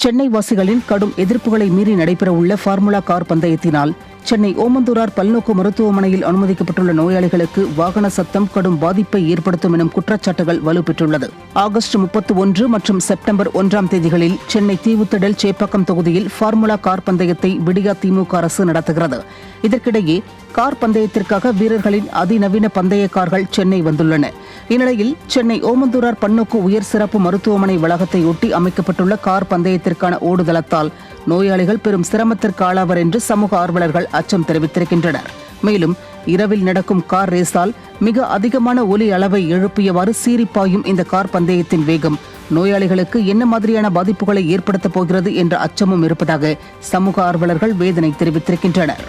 சென்னை வாசிகளின் கடும் எதிர்ப்புகளை மீறி நடைபெறவுள்ள ஃபார்முலா கார் பந்தயத்தினால் சென்னை ஓமந்தூரார் பல்நோக்கு மருத்துவமனையில் அனுமதிக்கப்பட்டுள்ள நோயாளிகளுக்கு வாகன சத்தம் கடும் பாதிப்பை ஏற்படுத்தும் எனும் குற்றச்சாட்டுகள் வலுப்பெற்றுள்ளது. ஆகஸ்ட் முப்பத்தி ஒன்று மற்றும் செப்டம்பர் ஒன்றாம் தேதிகளில் சென்னை தீவுத்திடல் சேப்பாக்கம் தொகுதியில் ஃபார்முலா கார் பந்தயத்தை விடியா திமுக அரசு நடத்துகிறது. இதற்கிடையே கார் பந்தயத்திற்காக வீரர்களின் அதிநவீன பந்தய கார்கள் சென்னை வந்துள்ளன. இந்நிலையில் சென்னை ஓமந்தூரார் பன்னோக்கு உயர் சிறப்பு மருத்துவமனை வளாகத்தையொட்டி அமைக்கப்பட்டுள்ள கார் பந்தயத்திற்கான ஓடுதளத்தால் நோயாளிகள் பெரும் சிரமத்திற்கு ஆளாவர் என்று சமூக ஆர்வலர்கள் அச்சம் தெரிவித்திருக்கின்றனர். மேலும் இரவில் நடக்கும் கார் ரேஸால் மிக அதிகமான ஒலி அளவை எழுப்பியவாறு சீறிப்பாயும் இந்த கார் பந்தயத்தின் வேகம். நோயாளிகளுக்கு என்ன மாதிரியான பாதிப்புகளை ஏற்படுத்தப் போகிறது என்ற அச்சமும் இருப்பதாக சமூக ஆர்வலர்கள் வேதனை தெரிவித்திருக்கின்றனர்.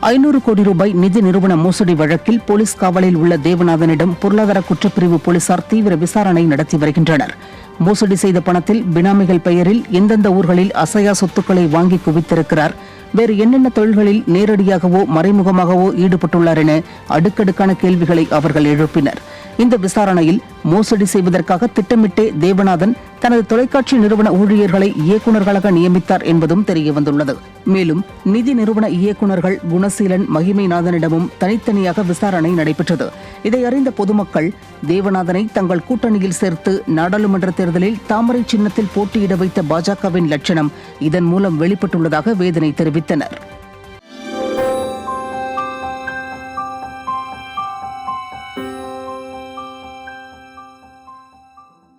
ஐநூறு கோடி ரூபாய் நிதி நிறுவன மோசடி வழக்கில் போலீஸ் காவலில் உள்ள தேவநாதனிடம் பொருளாதார குற்றப்பிரிவு போலீசார் தீவிர விசாரணை நடத்தி வருகின்றனர். மோசடி செய்த பணத்தில் பினாமிகள் பெயரில் எந்தெந்த ஊர்களில் அசையா சொத்துக்களை வாங்கி குவித்திருக்கிறார். வேறு என்னென்ன தொழில்களில் நேரடியாகவோ மறைமுகமாகவோ ஈடுபட்டுள்ளார் என அடுக்கடுக்கான கேள்விகளை அவர்கள் எழுப்பினர். இந்த விசாரணையில் மோசடி செய்வதற்காக திட்டமிட்டே தேவநாதன் தனது தொலைக்காட்சி நிறுவன ஊழியர்களை இயக்குநர்களாக நியமித்தார் என்பதும் தெரியவந்துள்ளது. மேலும் நிதி நிறுவன இயக்குநர்கள் குணசீலன் மகிமைநாதனிடமும் தனித்தனியாக விசாரணை நடைபெற்றது. இதை அறிந்த பொதுமக்கள் தேவநாதனை தங்கள் கூட்டணியில் சேர்த்து நாடாளுமன்ற தேர்தலில் தாமரை சின்னத்தில் போட்டியிட வைத்த பாஜகவின் லட்சணம் இதன் மூலம் வெளிப்பட்டுள்ளதாக வேதனை தெரிவித்தனர்.